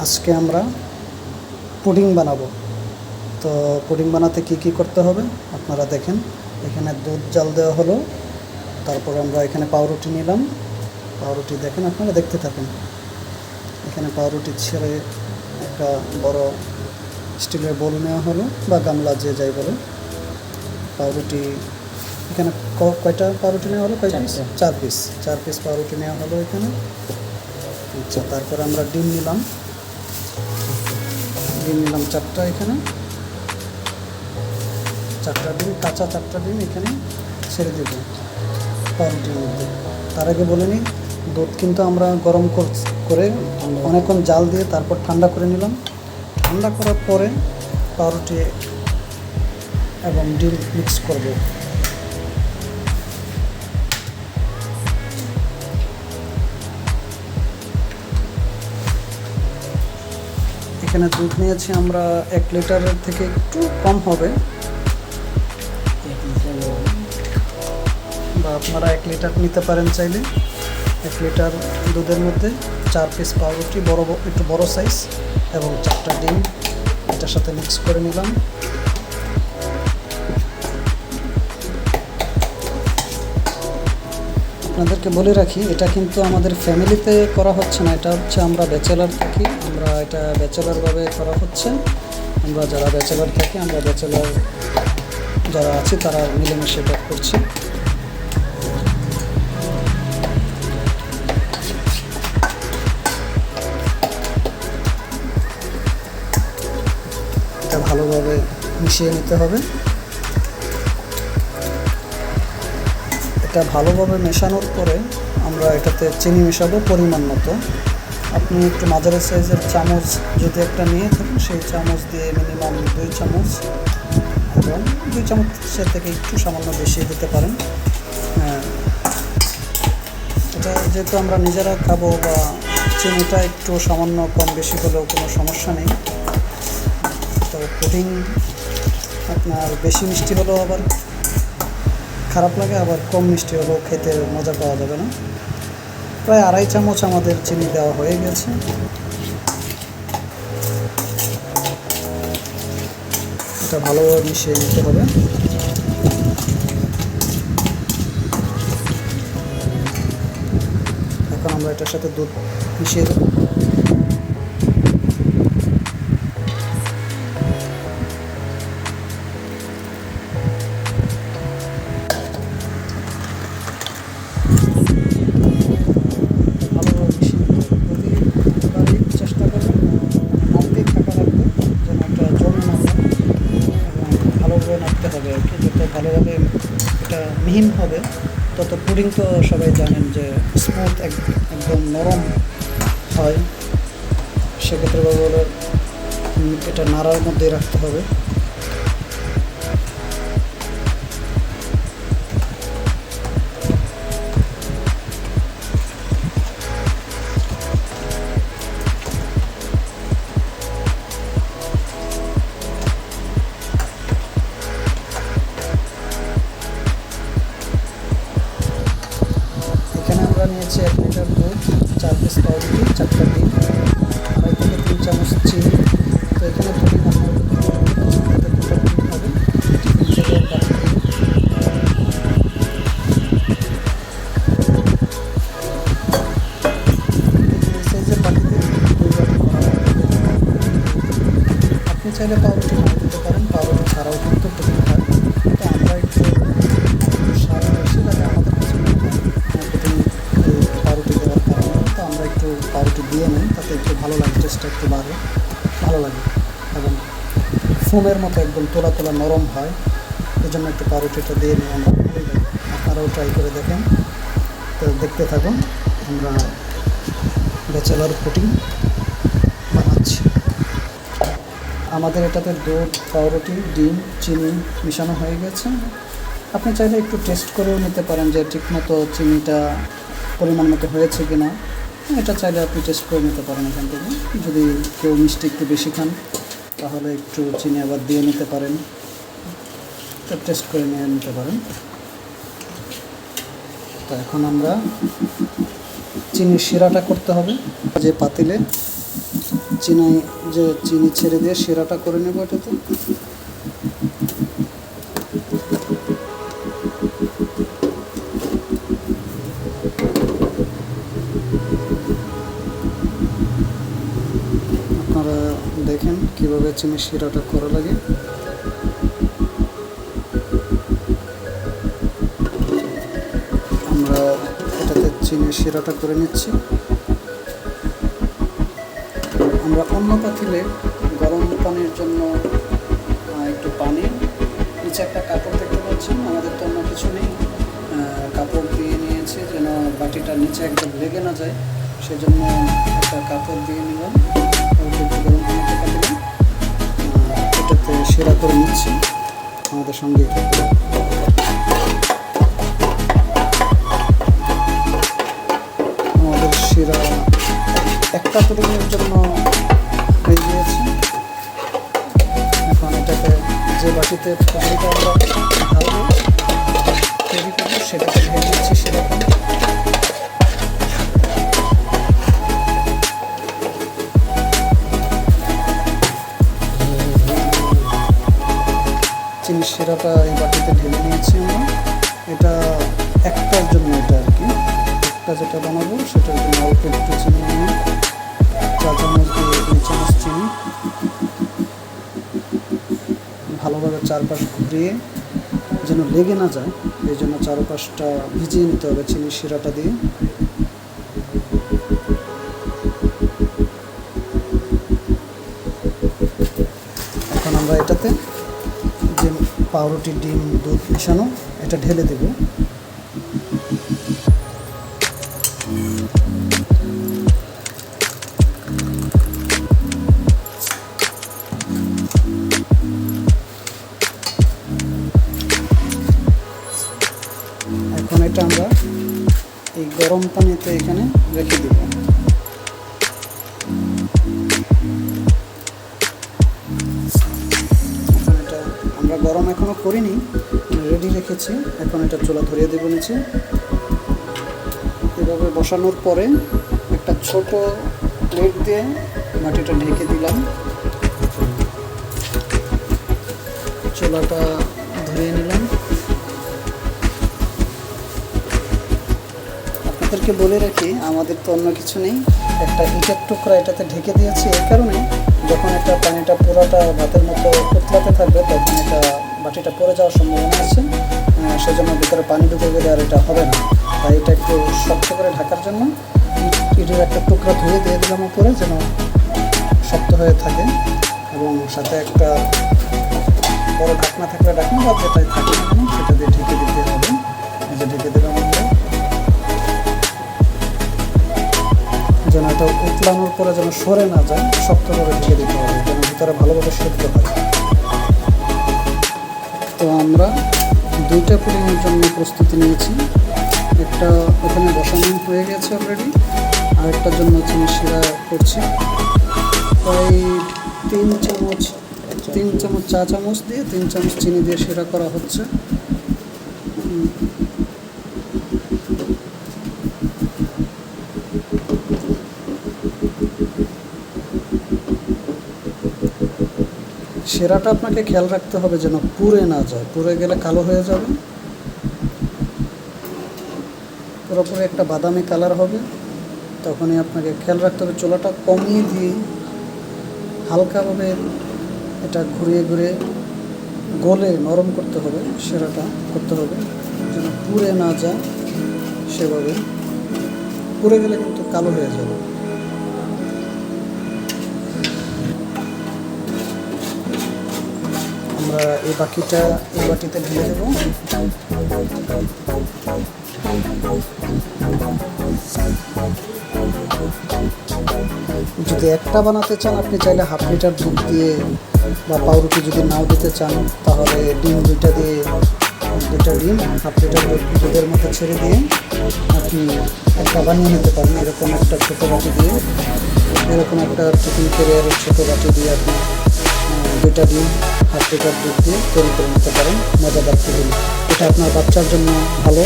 আজকে আমরা পুডিং বানাবো। তো পুডিং বানাতে কি কি করতে হবে? আপনারা দেখেন এখানে দুধ জাল দেওয়া হলো। তারপর আমরা এখানে পাউরুটি নিলাম। পাউরুটি দেখেন আপনারা দেখতে থাকেন। এখানে পাউরুটি ছেড়ে একটা বড় স্টিলের বোল নেওয়া হলো বা গামলা যে যাই বলে পাউরুটি এখানে ক- কয়টা পাউরুটি নেওয়া হলো? কয় পিস। চার পিস। চার পিস পাউরুটি নেওয়া হলো এখানে। আচ্ছা তারপরে আমরা ডিম নিলাম। ডিম নিলাম চারটা এখানে। চারটা ডিম, কাঁচা চারটা ডিম এখানে ছেড়ে দেবো পাউরুটির মধ্যে। তার আগে বলে নিই, দুধ কিন্তু আমরা গরম কর- করে অনেকক্ষণ জাল দিয়ে তারপর ঠান্ডা করে নিলাম। ঠান্ডা করার পরে পাউরুটি এবং ডিম মিক্স করব। এখানে দুধ নিয়েছি, আমরা এক লিটারের থেকে একটু কম হবে। বা আপনারা এক লিটার নিতে পারেন চাইলে। এক লিটার দুধের মধ্যে চার পিস পাউরুটি, বড় একটু বড় সাইজ এবং চারটা ডিম, এটার সাথে মিক্স করে নিলাম। আপনাদেরকে বলে রাখি, এটা কিন্তু আমাদের ফ্যামিলিতে করা হচ্ছে না, এটা হচ্ছে আমরা ব্যাচেলার থাকি, আমরা এটা ব্যাচেলারভাবে করা হচ্ছে। আমরা যারা ব্যাচেলার থাকি, আমরা ব্যাচেলার যারা আছি, তারা মিলেমিশে এটা করছি। এটা ভালোভাবে মিশিয়ে নিতে হবে। এটা ভালোভাবে মেশানোর পরে আমরা এটাতে চিনি মেশাবো পরিমাণ মতো। আপনি একটু মাঝারি সাইজের চামচ যদি একটা নিয়ে থাকেন, সেই চামচ দিয়ে মিনিমাম দুই চামচ এবং দুই চামচের থেকে একটু সামান্য বেশি দিতে পারেন। হ্যাঁ। এটা যেহেতু আমরা নিজেরা খাব বা চিনিটা একটু সামান্য কম বেশি হলেও কোনো সমস্যা নেই। তো পুডিং আপনার বেশি মিষ্টি হলেও আবার খারাপ লাগে, আবার কম মিষ্টি হলেও খেতে মজা পাওয়া যাবে না। প্রায় আড়াই চামচ আমাদের চিনি দেওয়া হয়ে গেছে। এটা ভালোভাবে মিশিয়ে নিতে হবে। এখন আমরা এটার সাথে দুধ মিশিয়ে দেবো। হবে, তত পুডিং তো সবাই জানেন যে স্মুথ একদম নরম হয়। সেক্ষেত্রে বাবু এটা নাড়ার মধ্যেই রাখতে হবে। নিয়েছি এক লিটার দুধ চার পিস পাউরুটি, চারটা ডিম আড়াই থেকে তিন চামচ চিনি। তো এখানে পুডিং আপনার এতে দুটো লাগে একটু বাড়ে ভালো লাগে। এবং ফোমের মতো একদম তোলা তোলা নরম হয় এই জন্য একটু পাউরুটিটা দিয়ে নিই আমরা আপনারাও ট্রাই করে দেখেন। তো দেখতে থাকুন, আমরা ব্যাচেলার পুটিং বানাচ্ছি। আমাদের এটাতে দুধ, পাউরুটি, ডিম, চিনি মিশানো হয়ে গেছে। আপনি চাইলে একটু টেস্ট করেও নিতে পারেন যে ঠিকমতো চিনিটা পরিমাণ মতো হয়েছে কি না এটা চাইলে আপনি টেস্ট করে নিতে পারেন এখান থেকে। যদি কেউ মিষ্টি একটু বেশি খান, তাহলে একটু চিনি আবার দিয়ে নিতে পারেন। টেস্ট করে নিয়ে নিতে পারেন। তো এখন আমরা চিনির শিরাটা করতে হবে। যে পাতিলে চিনি, যে চিনি ছেড়ে দিয়ে শিরাটা করে নেব এটাতে। চিনি শিরাটা করা লাগে। আমরা এটাতে চিনি শিরাটা করে নিচ্ছি। আমরা অন্য পাতিলে গরম পানির জন্য একটু পানি। নিচে একটা কাপড় দেখতে পাচ্ছেন, আমাদের তো অন্য কিছু নেই। কাপড় দিয়ে নিয়েছি যেন বাটিটা নিচে একদম লেগে না যায়। সেজন্য একটা কাপড় দিয়ে নিলাম। গরম এটাতে সেরা করে নিচ্ছি আমাদের সঙ্গে। আমাদের শিরা একটা পরিমাণের জন্য হয়ে গিয়েছে। এখন এটাকে যে বাটিতে পকোড়িটা আমরা তৈরি করব সেটাকে ঢেলে চিনি এই বাটিতে ঢেলে নিয়েছি আমরা। এটা একটার জন্য এটা আর কি। একটা যেটা বানাবো, সেটার জন্য অল্প একটু চিনি নিয়ে চা চামচ দিয়ে দুই চামচ চিনি। ভালোভাবে চারপাশ ঘুরিয়ে যেন লেগে না যায়, এই জন্য চারপাশটা ভিজিয়ে নিতে হবে চিনি শিরাটা দিয়ে। এখন আমরা এটাতে যে পাউরুটি ডিম দুধ মিশানো, এটা ঢেলে দেব। এখন এটা আমরা এই গরম পানিতে এখানে রেখে দেব। গরম এখনও করিনি রেডি রেখেছি, এখন এটা চুলা ধরিয়ে দেবো নিচে এভাবে বসানোর পরে একটা ছোট প্লেট দিয়ে মাটিটা ঢেকে দিলাম। চুলাটা ধরিয়ে নিলাম। আপনাদেরকে বলে রাখি, আমাদের তো অন্য কিছু নেই। একটা ইটের টুকরা এটাতে ঢেকে দিয়েছি, এই কারণে যখন একটা পানিটা পুরোটা ভাতের মতো উতলাতে থাকবে, তখন এটা বাটিটা পড়ে যাওয়ার সম্ভাবনা আছে। সেজন্য ভিতরে পানি ঢুকে গেলে আর এটা হবে না। তাই এটা একটু শক্ত করে ঢাকার জন্য ইট ইটের একটা টুকরা ধুয়ে দিয়ে দিলাম উপরে যেন শক্ত হয়ে থাকে এবং সাথে একটা বড় ঢাকনা থাকলে ঢাকনা বা যেটাই থাকে সেটা দিয়ে ঢেকে দিতে হবে। যে ঢেকে দিলাম যেন এটা উতলানোর পরে যেন সরে না যায়, শক্ত করে ঢেকে দিতে হবে, যেন ভিতরে ভালোভাবে সেদ্ধ হয় তো আমরা দুইটা পুডিংয়ের জন্য প্রস্তুতি নিয়েছি। একটা ওখানে বসানো হয়ে গেছে অলরেডি আরেকটার জন্য চিনি সেরা করছি। প্রায় তিন চামচ তিন চামচ চা চামচ দিয়ে, তিন চামচ চিনি দিয়ে সেরা করা হচ্ছে। সেরাটা আপনাকে খেয়াল রাখতে হবে যেন পুড়ে না যায়। পুড়ে গেলে কালো হয়ে যাবে। পুরোপুরি একটা বাদামি কালার হবে। তখনই আপনাকে খেয়াল রাখতে হবে চোলাটা কমিয়ে দিয়ে হালকাভাবে এটা ঘুরিয়ে ঘুরিয়ে গলে নরম করতে হবে, সেরাটা করতে হবে। যেন পুড়ে না যায় সেভাবে। পুড়ে গেলে কিন্তু কালো হয়ে যাবে। এই বাকিটা এই বাটিতে ঢেলে দেবো। যদি একটা বানাতে চান, আপনি চাইলে হাফ লিটার দুধ দিয়ে বা পাউরুটি যদি নাও দিতে চান, তাহলে ডিম দুইটা দিয়ে দুটা ডিম, হাফ লিটার দুধের মতো ছেড়ে দিয়ে আপনি একটা বানিয়ে নিতে পারেন। এরকম একটা ছোটো বাটি দিয়ে, এরকম একটা টিফিন ক্যারিয়ারের ছোটো বাটি দিয়ে আপনি দুইটা ডিম লিটার দুধ দিয়ে তৈরি করে নিতে পারেন মজাদার টিফিন এটা আপনার বাচ্চার জন্য ভালো।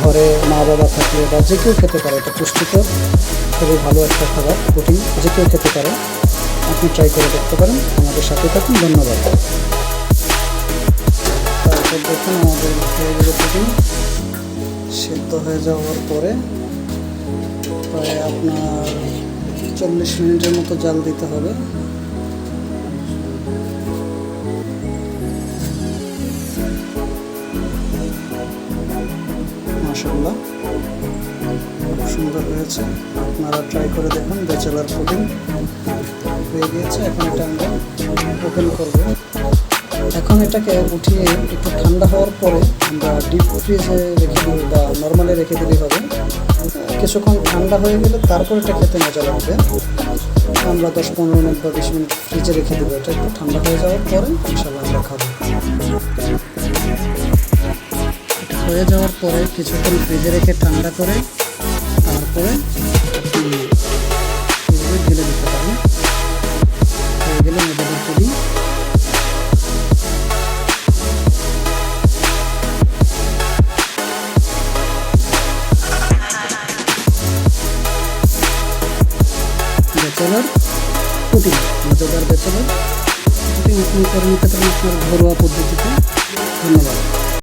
ঘরে মা বাবা থাকলে বা যে কেউ খেতে পারে, এটা পুষ্টিকর, খুবই ভালো একটা খাবার প্রোটিন যে কেউ খেতে পারে, আপনি ট্রাই করে দেখতে পারেন। আমাদের সাথে থাকুন, ধন্যবাদ। তারপর দেখুন আমাদের হয়ে গেল প্রোটিন সেদ্ধ হয়ে যাওয়ার পরে প্রায় আপনার চল্লিশ মিনিটের মতো জাল দিতে হবে। মাসাল্লাহ খুব সুন্দর হয়েছে। আপনারা ট্রাই করে দেখুন, ব্যাচেলার ফুডিং হয়ে গিয়েছে। এখন এটা আমরা ওপেন করব। এখন এটাকে উঠিয়ে একটু ঠান্ডা হওয়ার পরে আমরা ডিপ ফ্রিজে রেখে দিই বা নর্মালে রেখে দিলেই হবে। কিছুক্ষণ ঠান্ডা হয়ে গেলে তারপর এটা খেতে মজা লাগবে। আমরা দশ, পনেরো মিনিট বা বিশ মিনিট ফ্রিজে রেখে দেবো। এটা একটু ঠান্ডা হয়ে যাওয়ার পরে ইনশাল্লাহ আমরা খাব। হয়ে যাওয়ার পরে কিছুক্ষণ ফ্রিজে রেখে ঠান্ডা করে তারপরে